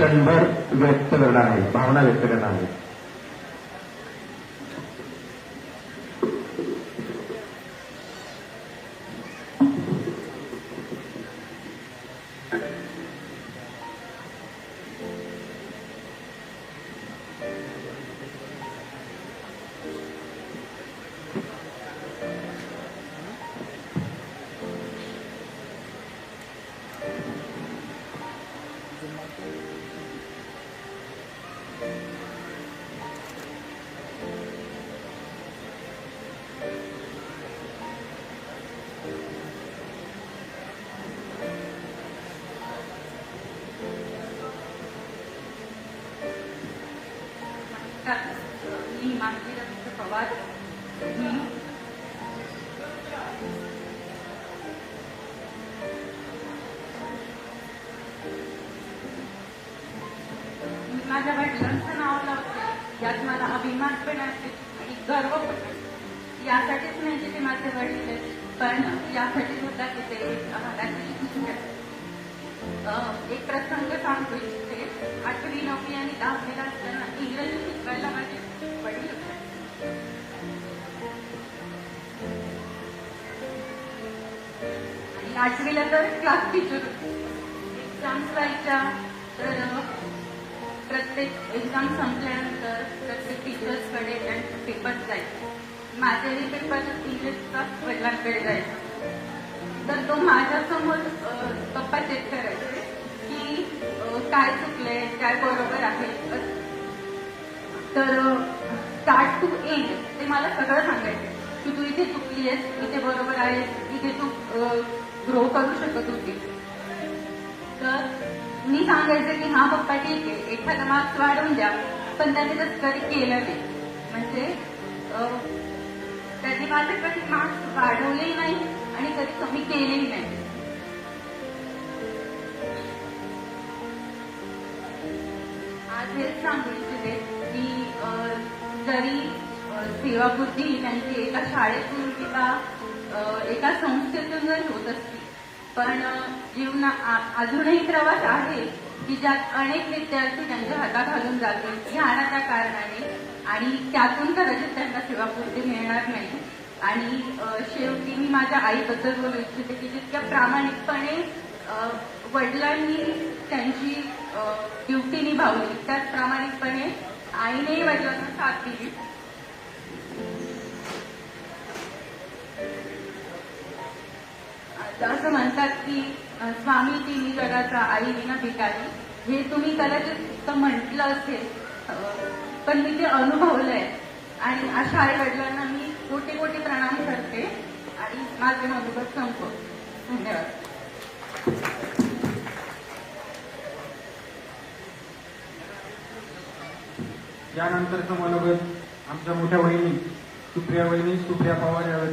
क्षणभर व्यक्त करणार आहे भावना व्यक्त करणार आहे. नमस्कार मी मानवी रवींद्र पवार मी माझ्या वडिलांचं नाव लावते. यात मला अभिमान पण आहे आणि गर्व पण आहे. यासाठीच नाही की ते माझे वडील आहेत पण यासाठी सुद्धा की ते आम्हाला एक प्रसंग सांगतो इच्छिते आठवी नववी आणि दहावीला असताना इंग्रजी माझे वडील होते आणि आठवीला तर क्लास टीचर होते. एक्झाम्स व्हायच्या तर प्रत्येक एक्झाम संपल्यानंतर प्रत्येक टीचर्सकडे त्यांचे पेपर जायचे. माझेही पेपर इंग्लिशचा वडिलांकडे जायचा. तर तो माझ्यासमोर तर स्टार्ट टू एंड ते मला सगळं सांगायचं की तू इथे चुकली आहेस इथे बरोबर आहेस इथे तू ग्रो करू शकत होती. तर मी सांगायचं की हा पप्पा ठीक आहे एखादा मार्क्स वाढवून द्या पण त्याने तसं कधी केलं नाही म्हणजे अ, त्यांनी माझे कधी मार्क्स वाढवलेही नाही आणि कधी कमी केलेही नाही. आज हेच सांगू इच्छिते. जरी अ, सेवाबुद्धी त्यांची एका शाळेतून किंवा एका संस्थेतून जरी होत असली पण जीवना अजूनही प्रवास आहे की ज्यात अनेक विद्यार्थी त्यांच्या हातात घालून जातील ह्या त्या कारणाने आणि त्यातून कदाचित त्यांना सेवापूर्ती मिळणार नाही. आणि शेवटी मी माझ्या आईबद्दल बोलू इच्छिते की जितक्या प्रामाणिकपणे वडिलांनी त्यांची ड्युटी निभावली त्याच प्रामाणिकपणे आईनेही वडिलांना साथ दिली. असं म्हणतात की स्वामी स्वामी तिन्ही जगाचा आई विना भिकारी हे तुम्ही कदाचित म्हटलं असेल पण मी ते अनुभवलंय. आणि अशा आई वडिलांना मी कोटी कोटी प्रणाम करते. आणि माझे मनोगत संपवते. यानंतरचं मनोगत आमच्या मोठ्या वहिनी सुप्रिया वहिनी सुप्रिया पवार यावेळी.